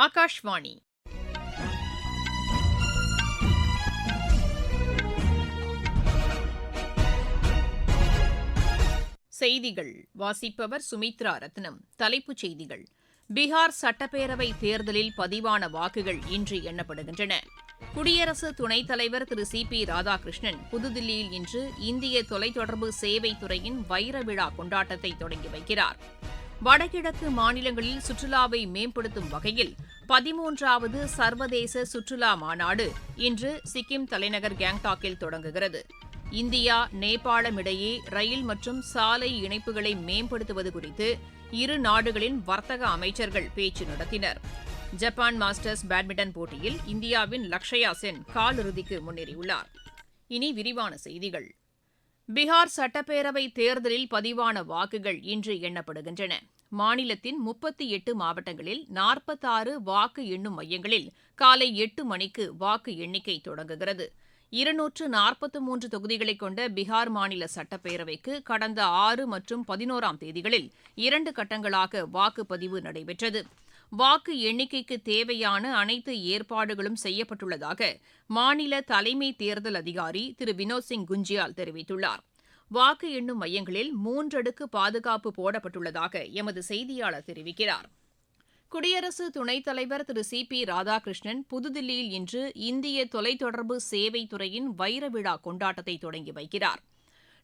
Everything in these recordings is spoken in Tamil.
ஆகாஷ்வாணி செய்திகள். வாசிப்பவர் சுமித்ரா ரத்னம். தலைப்புச் செய்திகள். பீகார் சட்டப்பேரவை தேர்தலில் பதிவான வாக்குகள் இன்று எண்ணப்படுகின்றன. குடியரசு துணைத் தலைவர் திரு சி பி ராதாகிருஷ்ணன் புதுதில்லியில் இன்று இந்திய தொலைத்தொடர்பு சேவை துறையின் வைர விழா கொண்டாட்டத்தை தொடங்கி வைக்கிறார். வடகிழக்கு மாநிலங்களில் சுற்றுலாவை மேம்படுத்தும் வகையில் பதிமூன்றாவது சர்வதேச சுற்றுலா மாநாடு இன்று சிக்கிம் தலைநகர் கேங்டாக்கில் தொடங்குகிறது. இந்தியா நேபாளம் இடையே ரயில் மற்றும் சாலை இணைப்புகளை மேம்படுத்துவது குறித்து இரு நாடுகளின் வர்த்தக அமைச்சர்கள் பேச்சு நடத்தினர். ஜப்பான் மாஸ்டர்ஸ் பேட்மிண்டன் போட்டியில் இந்தியாவின் லக்ஷயா சென் காலிறுதிக்கு முன்னேறியுள்ளார். இனி விரிவான செய்திகள். பீகார் சட்டப்பேரவை தேர்தலில் பதிவான வாக்குகள் இன்று எண்ணப்படுகின்றன. மாநிலத்தின் முப்பத்தி எட்டு மாவட்டங்களில் நாற்பத்தாறு வாக்கு எண்ணும் மையங்களில் காலை எட்டு மணிக்கு வாக்கு எண்ணிக்கை தொடங்குகிறது. இருநூற்று நாற்பத்து மூன்று தொகுதிகளை கொண்ட பீகார் மாநில சட்டப்பேரவைக்கு கடந்த ஆறு மற்றும் பதினோராம் தேதிகளில் இரண்டு கட்டங்களாக வாக்குப்பதிவு நடைபெற்றது. வாக்கு எண்ணிக்கைக்கு தேவையான அனைத்து ஏற்பாடுகளும் செய்யப்பட்டுள்ளதாக மாநில தலைமை தேர்தல் அதிகாரி திரு. வினோத் சிங் குஞ்சியால் தெரிவித்துள்ளார். வாக்கு எண்ணும் மையங்களில் மூன்றடுக்கு பாதுகாப்பு போடப்பட்டுள்ளதாக எமது செய்தியாளர் தெரிவிக்கிறார். குடியரசு துணைத் தலைவர் திரு. சி. பி. ராதாகிருஷ்ணன் புதுதில்லியில் இன்று இந்திய தொலைத்தொடர்பு சேவை துறையின் வைர விழா கொண்டாட்டத்தை தொடங்கி வைக்கிறார்.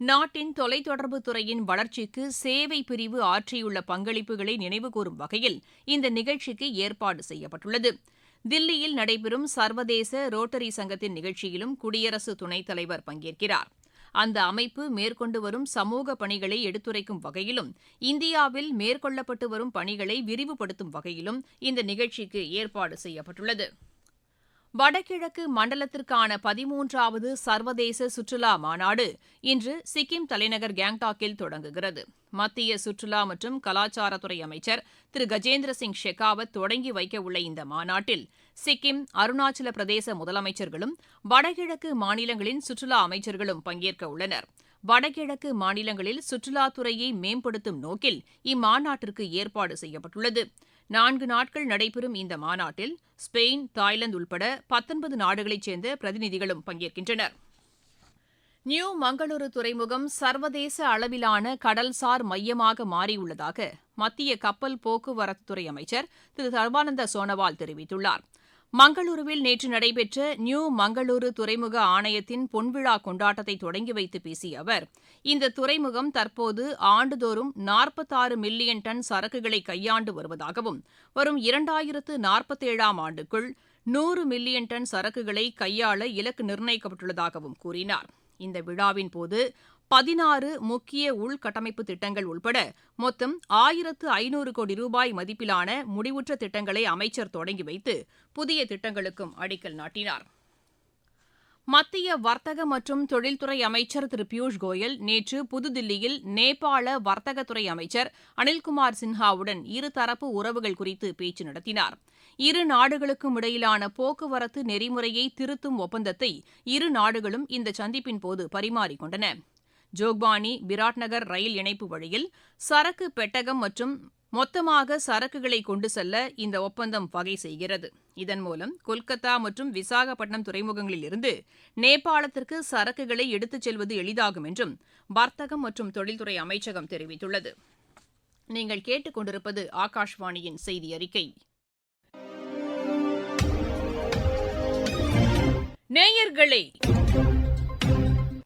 நாட்டின் தொலைத்தொடர்பு துறையின் வளர்ச்சிக்கு சேவை பிரிவு ஆற்றியுள்ள பங்களிப்புகளை நினைவுகூரும் வகையில் இந்த நிகழ்ச்சிக்கு ஏற்பாடு செய்யப்பட்டுள்ளது. தில்லியில் நடைபெறும் சர்வதேச ரோட்டரி சங்கத்தின் நிகழ்ச்சியிலும் குடியரசு துணைத் தலைவர் பங்கேற்கிறார். அந்த அமைப்பு மேற்கொண்டு வரும் சமூக பணிகளை எடுத்துரைக்கும் வகையிலும் இந்தியாவில் மேற்கொள்ளப்பட்டு வரும் பணிகளை விரிவுபடுத்தும் வகையிலும் இந்த நிகழ்ச்சிக்கு ஏற்பாடு செய்யப்பட்டுள்ளது. வடகிழக்கு மண்டலத்திற்கான பதிமூன்றாவது சர்வதேச சுற்றுலா மாநாடு இன்று சிக்கிம் தலைநகர் கேங்டாக்கில் தொடங்குகிறது. மத்திய சுற்றுலா மற்றும் கலாச்சாரத்துறை அமைச்சர் திரு கஜேந்திர சிங் ஷெகாவத் தொடங்கி வைக்கவுள்ள இந்த மாநாட்டில் சிக்கிம் அருணாச்சல பிரதேச முதலமைச்சர்களும் வடகிழக்கு மாநிலங்களின் சுற்றுலா அமைச்சர்களும் பங்கேற்க உள்ளனர். வடகிழக்கு மாநிலங்களில் சுற்றுலாத்துறையை மேம்படுத்தும் நோக்கில் இம்மாநாட்டிற்கு ஏற்பாடு செய்யப்பட்டுள்ளது. நான்கு நாட்கள் நடைபெறும் இந்த மாநாட்டில் ஸ்பெயின் தாய்லாந்து உள்பட பத்தொன்பது நாடுகளைச் சேர்ந்த பிரதிநிதிகளும் பங்கேற்கின்றனர். நியூ மங்களூரு துறைமுகம் சர்வதேச அளவிலான கடல்சார் மையமாக மாறியுள்ளதாக மத்திய கப்பல் போக்குவரத்துத்துறை அமைச்சர் திரு சர்பானந்த சோனோவால் தெரிவித்துள்ளார். மங்களூருவில் நேற்று நடைபெற்ற நியூ மங்களூரு துறைமுக ஆணையத்தின் பொன்விழா கொண்டாட்டத்தை தொடங்கி வைத்து பேசிய அவர் இந்த துறைமுகம் தற்போது ஆண்டுதோறும் நாற்பத்தாறு மில்லியன் டன் சரக்குகளை கையாண்டு வருவதாகவும் வரும் இரண்டாயிரத்து நாற்பத்தேழாம் ஆண்டுக்குள் நூறு மில்லியன் டன் சரக்குகளை கையாள இலக்கு நிர்ணயிக்கப்பட்டுள்ளதாகவும் கூறினார். இந்த விழாவின் போது பதினாறு முக்கிய உள்கட்டமைப்பு திட்டங்கள் உள்பட மொத்தம் ஆயிரத்து ஐநூறு கோடி ரூபாய் மதிப்பிலான முடிவுற்ற திட்டங்களை அமைச்சர் தொடங்கி வைத்து புதிய திட்டங்களுக்கும் அடிக்கல் நாட்டினார். மத்திய வர்த்தக மற்றும் தொழில்துறை அமைச்சர் திரு பியூஷ் கோயல் நேற்று புதுதில்லியில் நேபாள வர்த்தகத்துறை அமைச்சர் அனில்குமார் சின்ஹாவுடன் இருதரப்பு உறவுகள் குறித்து பேச்சு நடத்தினார். இரு நாடுகளுக்கும் இடையிலான போக்குவரத்து நெறிமுறையை திருத்தும் ஒப்பந்தத்தை இரு நாடுகளும் இந்த சந்திப்பின் போது பரிமாறிக்கொண்டன. ஜோக்பானி பிராட்நகர் ரயில் இணைப்பு வழியில் சரக்கு பெட்டகம் மற்றும் மொத்தமாக சரக்குகளை கொண்டு செல்ல இந்த ஒப்பந்தம் வகை செய்கிறது. இதன் மூலம் கொல்கத்தா மற்றும் விசாகப்பட்டினம் துறைமுகங்களில் இருந்து நேபாளத்திற்கு சரக்குகளை எடுத்துச் செல்வது எளிதாகும் என்றும் வர்த்தகம் மற்றும் தொழில்துறை அமைச்சகம் தெரிவித்துள்ளது. நீங்கள் கேட்டுக்கொண்டிருப்பது ஆகாஷ்வாணியின் செய்தி அறிக்கை நேயர்களே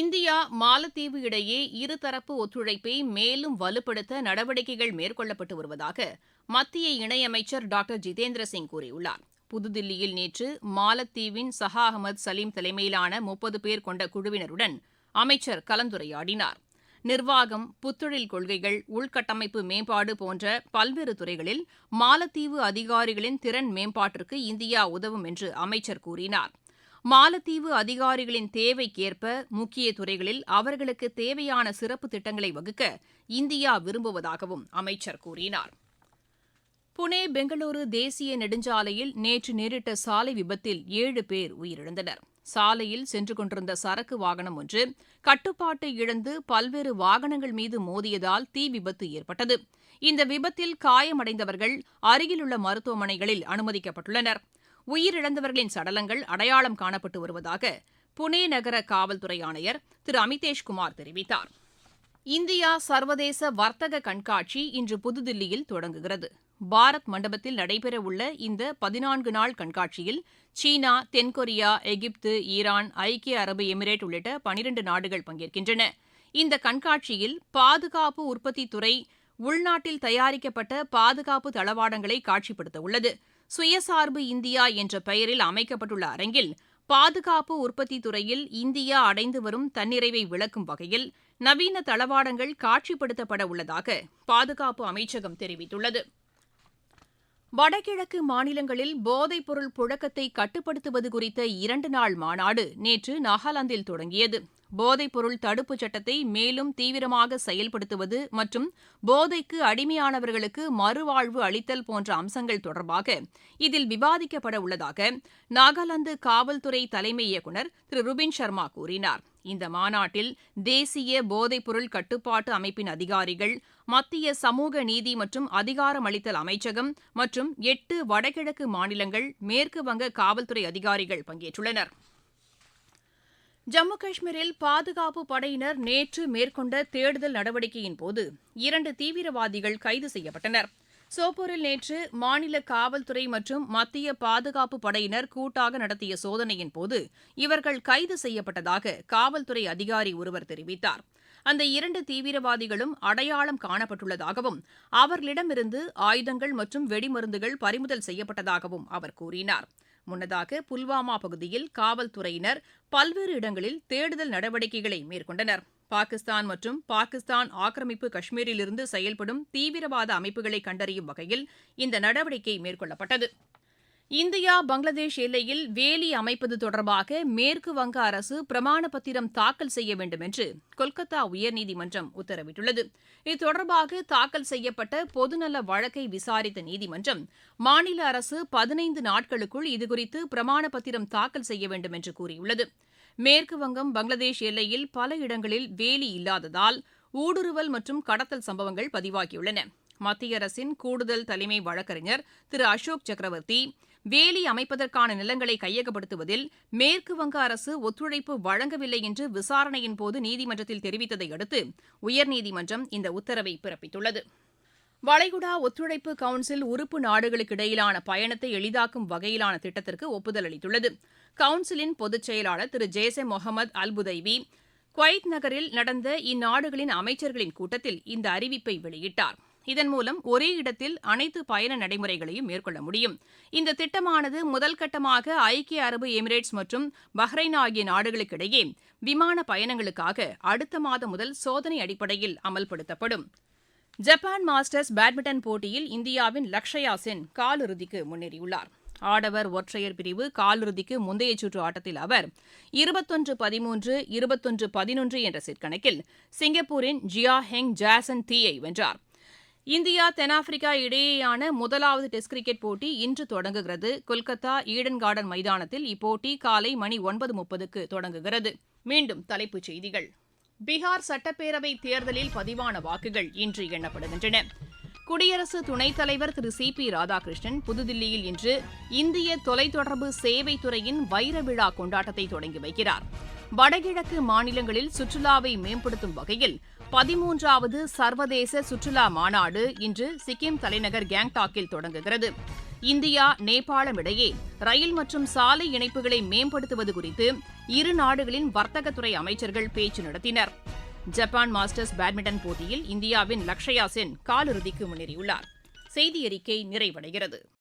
இந்தியா மாலத்தீவு இடையே இருதரப்பு ஒத்துழைப்பை மேலும் வலுப்படுத்த நடவடிக்கைகள் மேற்கொள்ளப்பட்டு வருவதாக மத்திய இணையமைச்சர் டாக்டர் ஜிதேந்திர சிங் கூறியுள்ளார். புதுதில்லியில் நேற்று மாலத்தீவின் சஹா அகமது சலீம் தலைமையிலான முப்பது பேர் கொண்ட குழுவினருடன் அமைச்சர் கலந்துரையாடினார். நிர்வாகம் புத்தொழில் கொள்கைகள் உள்கட்டமைப்பு மேம்பாடு போன்ற பல்வேறு துறைகளில் மாலத்தீவு அதிகாரிகளின் திறன் மேம்பாட்டிற்கு இந்தியா உதவும் என்று அமைச்சர் கூறினார். மாலத்தீவு அதிகாரிகளின் தேவைக்கேற்ப முக்கிய துறைகளில் அவர்களுக்கு தேவையான சிறப்பு திட்டங்களை வகுக்க இந்தியா விரும்புவதாகவும் அமைச்சர் கூறினார். புனே பெங்களூரு தேசிய நெடுஞ்சாலையில் நேற்று நேரிட்ட சாலை விபத்தில் ஏழு பேர் உயிரிழந்தனர். சாலையில் சென்று கொண்டிருந்த சரக்கு வாகனம் ஒன்று கட்டுப்பாட்டை இழந்து பல்வேறு வாகனங்கள் மீது மோதியதால் தீ விபத்து ஏற்பட்டது. இந்த விபத்தில் காயமடைந்தவர்கள் அருகிலுள்ள மருத்துவமனைகளில் அனுமதிக்கப்பட்டுள்ளனர். உயிரிழந்தவர்களின் சடலங்கள் அடையாளம் காணப்பட்டு வருவதாக புனே நகர காவல்துறை ஆணையர் திரு அமிதேஷ் குமார் தெரிவித்தார். இந்தியா சர்வதேச வர்த்தக கண்காட்சி இன்று புதுதில்லியில் தொடங்குகிறது. பாரத் மண்டபத்தில் நடைபெறவுள்ள இந்த பதினான்கு நாள் கண்காட்சியில் சீனா தென்கொரியா எகிப்து ஈரான் ஐக்கிய அரபு எமிரேட் உள்ளிட்ட பனிரண்டு நாடுகள் பங்கேற்கின்றன. இந்த கண்காட்சியில் பாதுகாப்பு உற்பத்தி துறை உள்நாட்டில் தயாரிக்கப்பட்ட பாதுகாப்பு தளவாடங்களை காட்சிப்படுத்த உள்ளது. சுயசார்பு இந்தியா என்ற பெயரில் அமைக்கப்பட்டுள்ள அரங்கில் பாதுகாப்பு உற்பத்தி துறையில் இந்தியா அடைந்து வரும் தன்னிறைவை விளக்கும் வகையில் நவீன தளவாடங்கள் காட்சிப்படுத்தப்பட உள்ளதாக பாதுகாப்பு அமைச்சகம் தெரிவித்துள்ளது. வடகிழக்கு மாநிலங்களில் போதைப்பொருள் புழக்கத்தை கட்டுப்படுத்துவது குறித்த இரண்டு நாள் மாநாடு நேற்று நாகாலாந்தில் தொடங்கியது. போதைப்பொருள் தடுப்புச் சட்டத்தை மேலும் தீவிரமாக செயல்படுத்துவது மற்றும் போதைக்கு அடிமையானவர்களுக்கு மறுவாழ்வு அளித்தல் போன்ற அம்சங்கள் தொடர்பாக இதில் விவாதிக்கப்பட உள்ளதாக நாகாலாந்து காவல்துறை தலைமை இயக்குநர் திரு ருபின் சர்மா கூறினார். இந்த மாநாட்டில் தேசிய போதைப்பொருள் கட்டுப்பாட்டு அமைப்பின் அதிகாரிகள் மத்திய சமூக நீதி மற்றும் அதிகாரமளித்தல் அமைச்சகம் மற்றும் எட்டு வடகிழக்கு மாநிலங்கள் மேற்கு வங்க காவல்துறை அதிகாரிகள் பங்கேற்றுள்ளனர். ஜம்மு காஷ்மீரில் பாதுகாப்பு படையினர் நேற்று மேற்கொண்ட தேடுதல் நடவடிக்கையின் போது இரண்டு தீவிரவாதிகள் கைது செய்யப்பட்டனர். சோப்பூரில் நேற்று மாநில காவல்துறை மற்றும் மத்திய பாதுகாப்பு படையினர் கூட்டாக நடத்திய சோதனையின் போது இவர்கள் கைது செய்யப்பட்டதாக காவல்துறை அதிகாரி ஒருவர் தெரிவித்தார். அந்த இரண்டு தீவிரவாதிகளும் அடையாளம் காணப்பட்டுள்ளதாகவும் அவர்களிடமிருந்து ஆயுதங்கள் மற்றும் வெடிமருந்துகள் பறிமுதல் செய்யப்பட்டதாகவும் அவர் கூறினார். முன்னதாக புல்வாமா பகுதியில் காவல்துறையினர் பல்வேறு இடங்களில் தேடுதல் நடவடிக்கைகளை மேற்கொண்டனர். பாகிஸ்தான் மற்றும் பாகிஸ்தான் ஆக்கிரமிப்பு காஷ்மீரிலிருந்து செயல்படும் தீவிரவாத அமைப்புகளை கண்டறியும் வகையில் இந்த நடவடிக்கை மேற்கொள்ளப்பட்டது. இந்தியா பங்களாதேஷ் எல்லையில் வேலி அமைப்பது தொடர்பாக மேற்கு வங்க அரசு பிரமாண பத்திரம் தாக்கல் செய்ய வேண்டும் என்று கொல்கத்தா உயர்நீதிமன்றம் உத்தரவிட்டுள்ளது. இத்தொடர்பாக தாக்கல் செய்யப்பட்ட பொதுநல வழக்கை விசாரித்த நீதிமன்றம் மாநில அரசு பதினைந்து நாட்களுக்குள் இதுகுறித்து பிரமாண பத்திரம் தாக்கல் செய்ய வேண்டும் என்று கூறியுள்ளது. மேற்கு வங்கம் பங்களாதேஷ் எல்லையில் பல இடங்களில் வேலி இல்லாததால் ஊடுருவல் மற்றும் கடத்தல் சம்பவங்கள் பதிவாகியுள்ளன. மத்திய அரசின் கூடுதல் தலைமை வழக்கறிஞர் திரு அசோக் சக்கரவர்த்தி வேலி அமைப்பதற்கான நிலங்களை கையகப்படுத்துவதில் மேற்கு வங்க அரசு ஒத்துழைப்பு வழங்கவில்லை என்று விசாரணையின் போது நீதிமன்றத்தில் தெரிவித்ததை அடுத்து உயர்நீதிமன்றம் இந்த உத்தரவை பிறப்பித்துள்ளது. வளைகுடா ஒத்துழைப்பு கவுன்சில் உறுப்பு நாடுகளுக்கு இடையிலான பயணத்தை எளிதாக்கும் வகையிலான திட்டத்திற்கு ஒப்புதல் அளித்துள்ளது. கவுன்சிலின் பொதுச் செயலாளர் திரு. ஜேசே முகமது அல்புதைவி குவைத் நகரில் நடந்த இந்நாடுகளின் அமைச்சர்களின் கூட்டத்தில் இந்த அறிவிப்பை வெளியிட்டார். இதன் மூலம் ஒரே இடத்தில் அனைத்து பயண நடைமுறைகளையும் மேற்கொள்ள முடியும். இந்த திட்டமானது முதல் கட்டமாக ஐக்கிய அரபு எமிரேட்ஸ் மற்றும் பஹ்ரைன் ஆகிய நாடுகளுக்கிடையே விமான பயணங்களுக்காக அடுத்த மாதம் முதல் சோதனை அடிப்படையில் அமல்படுத்தப்படும். ஜப்பான் மாஸ்டர்ஸ் பேட்மிண்டன் போட்டியில் இந்தியாவின் லக்ஷயா சென் காலிறுதிக்கு முன்னேறியுள்ளார். ஆடவர் ஒற்றையர் பிரிவு காலிறுதிக்கு முந்தைய சுற்று ஆட்டத்தில் அவர் இருபத்தொன்று பதிமூன்று இருபத்தொன்று பதினொன்று என்ற செட் கணக்கில் சிங்கப்பூரின் ஜியா ஹெங் ஜாசன் தீயை வென்றார். இந்தியா தென்னாப்பிரிக்கா இடையேயான முதலாவது டெஸ்ட் கிரிக்கெட் போட்டி இன்று தொடங்குகிறது. கொல்கத்தா ஈடன் கார்டன் மைதானத்தில் இப்போட்டி காலை மணி ஒன்பது முப்பதுக்கு தொடங்குகிறது. மீண்டும் தலைப்புச் செய்திகள். பீகார் சட்டப்பேரவை தேர்தலில் பதிவான வாக்குகள் இன்று எண்ணப்படுகின்றன. குடியரசு துணைத் தலைவர் திரு சி பி ராதாகிருஷ்ணன் புதுதில்லியில் இன்று இந்திய தொலைத்தொடர்பு சேவை துறையின் வைர விழா கொண்டாட்டத்தை தொடங்கி வைக்கிறார். வடகிழக்கு மாநிலங்களில் சுற்றுலாவை மேம்படுத்தும் வகையில் பதிமூன்றாவது சர்வதேச சுற்றுலா மாநாடு இன்று சிக்கிம் தலைநகர் கேங்டாக்கில் தொடங்குகிறது. இந்தியா நேபாளம் இடையே ரயில் மற்றும் சாலை இணைப்புகளை மேம்படுத்துவது குறித்து இரு நாடுகளின் வர்த்தகத்துறை அமைச்சர்கள் பேச்சு நடத்தினர். ஜப்பான் மாஸ்டர்ஸ் பேட்மிண்டன் போட்டியில் இந்தியாவின் லக்ஷயா சென் காலிறுதிக்கு முன்னேறியுள்ளார். செய்தி அறிக்கை நிறைவடைகிறது.